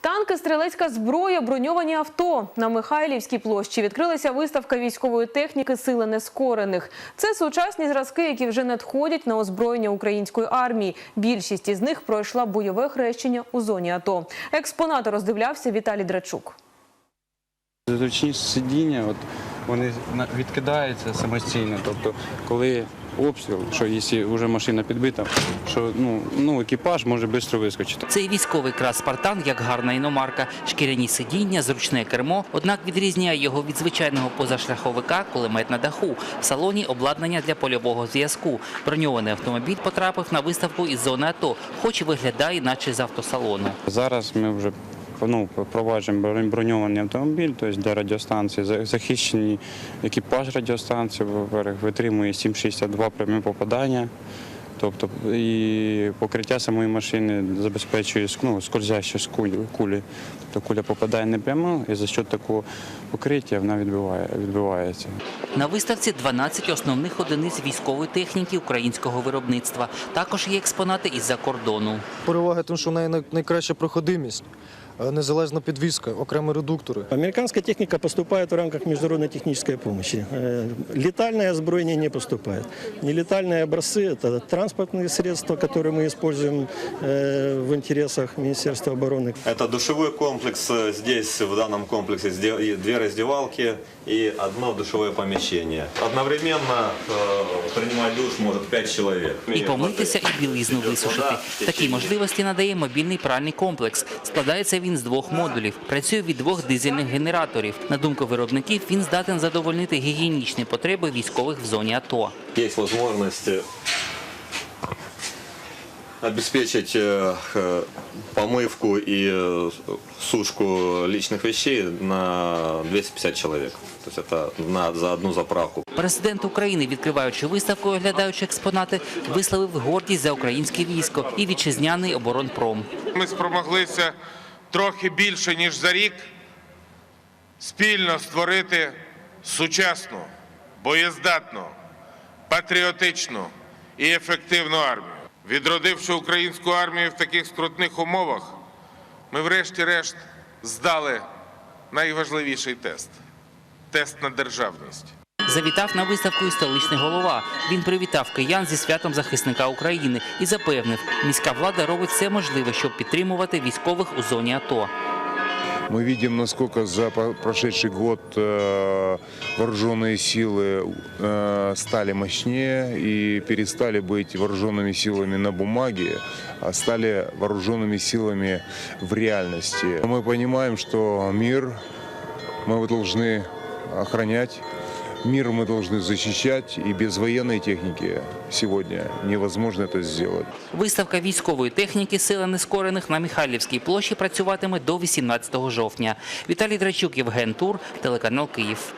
Танки, стрілецька зброя, броньовані авто. На Михайлівській площі відкрилася виставка військової техніки Сили нескорених. Це сучасні зразки, які вже надходять на озброєння української армії. Більшість із них пройшла бойове хрещення у зоні АТО. Експонати роздивлявся Віталій Драчук. Зручні сидіння, вони відкидаються самостійно. Тобто, коли обстріл, що якщо вже машина підбита, що ну, ну, екіпаж може швидко вискочити. Цей військовий крас Спартан як гарна іномарка, шкіряні сидіння, зручне кермо. Однак відрізняє його від звичайного позашляховика кулемет на даху. В салоні обладнання для польового зв'язку. Броньований автомобіль потрапив на виставку із зони АТО, хоч і виглядає, наче з автосалону. Зараз ми вже ну, впроваджуємо бронь- броньований автомобіль, тобто для радіостанції, за- захищений екіпаж радіостанції, витримує 7,62 прямі попадання. Тобто і покриття самої машини забезпечує ну, скользящі з кулі, кулі. Тобто куля попадає не прямо, і за счет такого покриття вона відбиває, відбивається. На виставці 12 основних одиниць військової техніки українського виробництва. Також є експонати із-за кордону. Перевага тим, що в неї найкраща проходимість, незалежна підвізка, окремі редуктори. Американская техника поступает в рамках международной технической помощи. Э, Летальное озброение не поступает. Нелетальные образцы – это транспортные средства, которые мы используем э, в интересах Министерства обороны. Это душевой комплекс. э, Здесь, в данном комплексе, сде- и две раздевалки и одно душевое помещение. Одновременно э, принимать душ может 5 человек. І помитися, і білизну висушити. Такі можливості надає мобільний пральний комплекс. Складається він з двох модулів. Працює від двох дизельних генераторів. На думку виробників, він здатен задовольнити гігієнічні потреби військових в зоні АТО. Есть возможность э, обеспечить э, э, помывку и э, сушку личных вещей на 250 человек. То есть это на, за одну заправку. Президент України, відкриваючи виставку, і оглядаючи експонати, висловив гордість за українське військо і вітчизняний оборонпром. Ми спромоглися трохи більше ніж за рік спільно створити сучасну, боєздатну, патріотичну і ефективну армію. Відродивши українську армію в таких скрутних умовах, ми врешті-решт здали найважливіший тест тест на державність Завітав на виставку і столичний голова. Він привітав киян зі святом захисника України і запевнив, міська влада робить все можливе, щоб підтримувати військових у зоні АТО. Мы видим, насколько за по- прошедший год э, вооруженные силы э, стали мощнее и перестали быть вооруженными силами на бумаге, а стали вооруженными силами в реальности. Мы понимаем, что мир мы должны охранять, мир мы должны защищать, и без военной техники сегодня невозможно это сделать. Виставка військової техніки Сила нескорених на Михайлівській площі працюватиме до 18 жовтня. Віталій Драчук, Євген Тур, телеканал Київ.